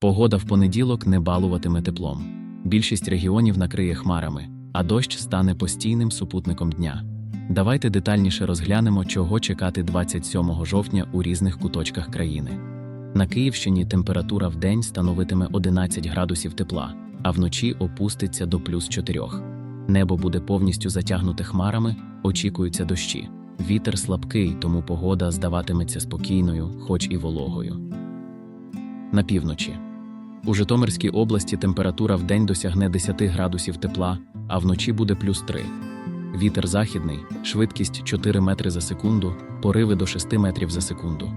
Погода в понеділок не балуватиме теплом. Більшість регіонів накриє хмарами, а дощ стане постійним супутником дня. Давайте детальніше розглянемо, чого чекати 27 жовтня у різних куточках країни. На Київщині температура в день становитиме 11 градусів тепла, а вночі опуститься до плюс 4. Небо буде повністю затягнуте хмарами, очікуються дощі. Вітер слабкий, тому погода здаватиметься спокійною, хоч і вологою. На півночі. У Житомирській області температура в день досягне 10 градусів тепла, а вночі буде плюс 3. Вітер західний, швидкість 4 метри за секунду, пориви до 6 метрів за секунду.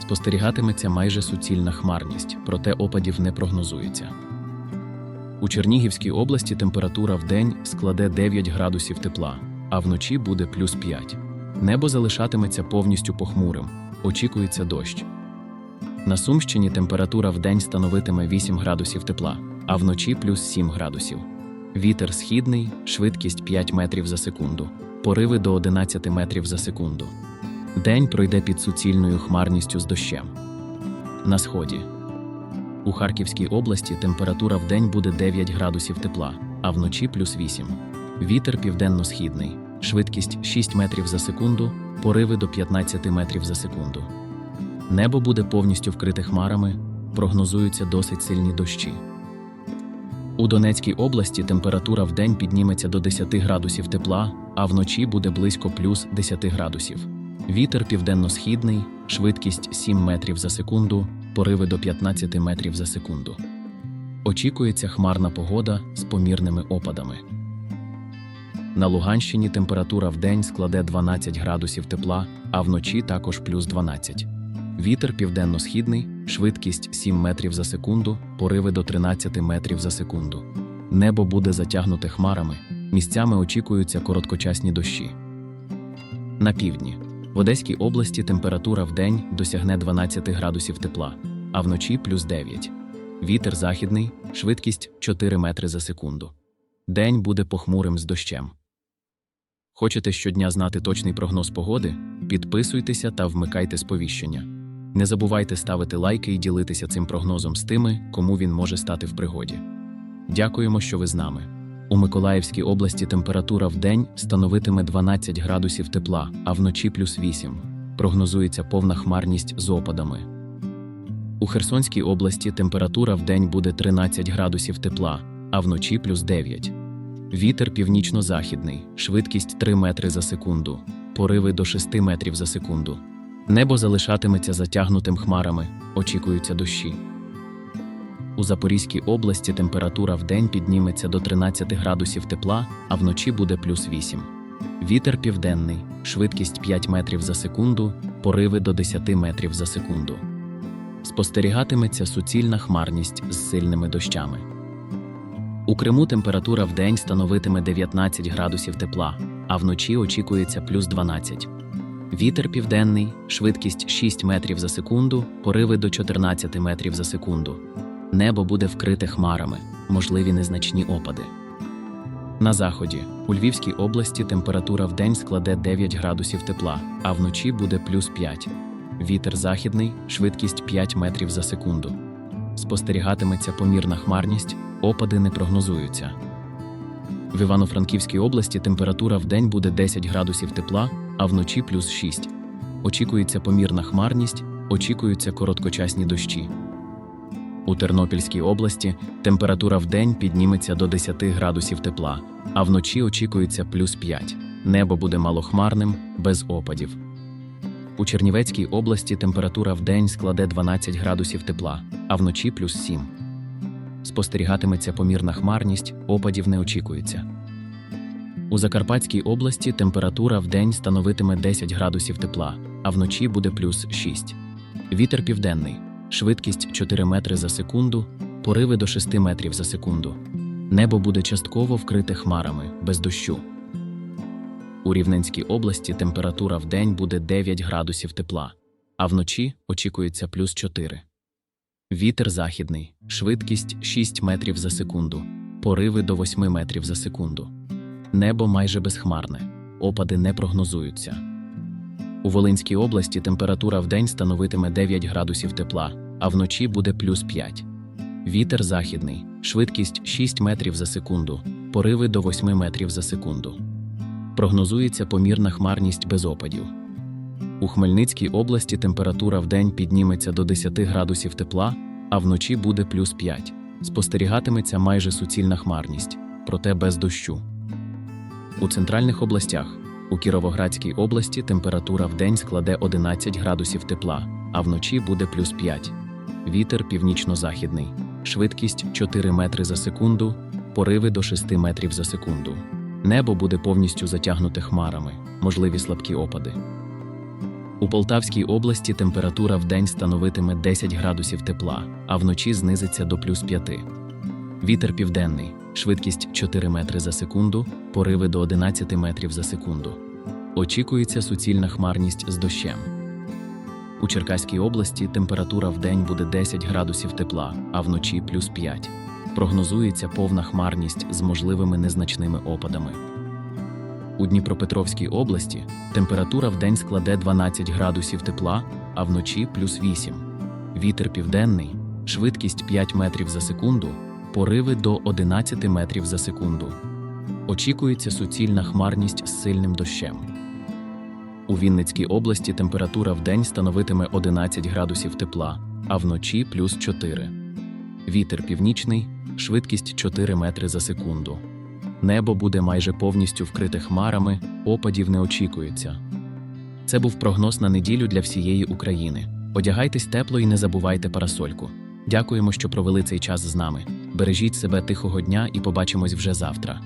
Спостерігатиметься майже суцільна хмарність, проте опадів не прогнозується. У Чернігівській області температура в день складе 9 градусів тепла, а вночі буде плюс 5. Небо залишатиметься повністю похмурим, очікується дощ. На Сумщині температура в день становитиме 8 градусів тепла, а вночі плюс 7 градусів. Вітер східний, швидкість 5 метрів за секунду, пориви до 11 метрів за секунду. День пройде під суцільною хмарністю з дощем. На сході. У Харківській області температура в день буде 9 градусів тепла, а вночі плюс 8. Вітер південно-східний, швидкість 6 метрів за секунду, пориви до 15 метрів за секунду. Небо буде повністю вкрите хмарами, прогнозуються досить сильні дощі. У Донецькій області температура в день підніметься до 10 градусів тепла, а вночі буде близько плюс 10 градусів. Вітер південно-східний, швидкість 7 метрів за секунду, пориви до 15 метрів за секунду. Очікується хмарна погода з помірними опадами. На Луганщині температура в день складе 12 градусів тепла, а вночі також плюс 12. Вітер південно-східний, швидкість 7 метрів за секунду, пориви до 13 метрів за секунду. Небо буде затягнуте хмарами, місцями очікуються короткочасні дощі. На півдні. В Одеській області температура в день досягне 12 градусів тепла, а вночі плюс 9. Вітер західний, швидкість 4 метри за секунду. День буде похмурим з дощем. Хочете щодня знати точний прогноз погоди? Підписуйтеся та вмикайте сповіщення. Не забувайте ставити лайки і ділитися цим прогнозом з тими, кому він може стати в пригоді. Дякуємо, що ви з нами. У Миколаївській області температура в день становитиме 12 градусів тепла, а вночі плюс 8. Прогнозується повна хмарність з опадами. У Херсонській області температура в день буде 13 градусів тепла, а вночі плюс 9. Вітер північно-західний, швидкість 3 метри за секунду, пориви до 6 метрів за секунду. Небо залишатиметься затягнутим хмарами, очікуються дощі. У Запорізькій області температура в день підніметься до 13 градусів тепла, а вночі буде плюс 8. Вітер південний, швидкість 5 метрів за секунду, пориви до 10 метрів за секунду. Спостерігатиметься суцільна хмарність з сильними дощами. У Криму температура в день становитиме 19 градусів тепла, а вночі очікується плюс 12. Вітер південний, швидкість 6 метрів за секунду, пориви до 14 метрів за секунду. Небо буде вкрите хмарами, можливі незначні опади. На заході у Львівській області температура в день складе 9 градусів тепла, а вночі буде плюс 5. Вітер західний, швидкість 5 метрів за секунду. Спостерігатиметься помірна хмарність, опади не прогнозуються. В Івано-Франківській області температура в день буде 10 градусів тепла, а вночі плюс 6. Очікується помірна хмарність, очікуються короткочасні дощі. У Тернопільській області температура в день підніметься до 10 градусів тепла, а вночі очікується плюс 5. Небо буде малохмарним, без опадів. У Чернівецькій області температура в день складе 12 градусів тепла, а вночі плюс 7. Спостерігатиметься помірна хмарність, опадів не очікується. У Закарпатській області температура в день становитиме 10 градусів тепла, а вночі буде плюс 6. Вітер південний, швидкість 4 метри за секунду, пориви до 6 метрів за секунду. Небо буде частково вкрите хмарами, без дощу. У Рівненській області температура в день буде 9 градусів тепла, а вночі очікується плюс 4. Вітер західний, швидкість 6 метрів за секунду, пориви до 8 метрів за секунду. Небо майже безхмарне, опади не прогнозуються. У Волинській області температура в день становитиме 9 градусів тепла, а вночі буде плюс 5. Вітер західний, швидкість 6 метрів за секунду, пориви до 8 метрів за секунду. Прогнозується помірна хмарність без опадів. У Хмельницькій області температура вдень підніметься до 10 градусів тепла, а вночі буде плюс 5. Спостерігатиметься майже суцільна хмарність, проте без дощу. У центральних областях у Кіровоградській області температура вдень складе 11 градусів тепла, а вночі буде плюс 5. Вітер північно-західний, швидкість 4 метри за секунду, пориви до 6 метрів за секунду. Небо буде повністю затягнуте хмарами, можливі слабкі опади. У Полтавській області температура вдень становитиме 10 градусів тепла, а вночі знизиться до плюс 5. Вітер південний, швидкість 4 метри за секунду, пориви до 11 метрів за секунду. Очікується суцільна хмарність з дощем. У Черкаській області температура вдень буде 10 градусів тепла, а вночі плюс 5. Прогнозується повна хмарність з можливими незначними опадами. У Дніпропетровській області температура вдень складе 12 градусів тепла, а вночі плюс 8. Вітер південний, швидкість 5 метрів за секунду, пориви до 11 метрів за секунду. Очікується суцільна хмарність з сильним дощем. У Вінницькій області температура вдень становитиме 11 градусів тепла, а вночі плюс 4. Вітер північний, швидкість 4 метри за секунду. Небо буде майже повністю вкрите хмарами, опадів не очікується. Це був прогноз на неділю для всієї України. Одягайтесь тепло і не забувайте парасольку. Дякуємо, що провели цей час з нами. Бережіть себе тихого дня і побачимось вже завтра.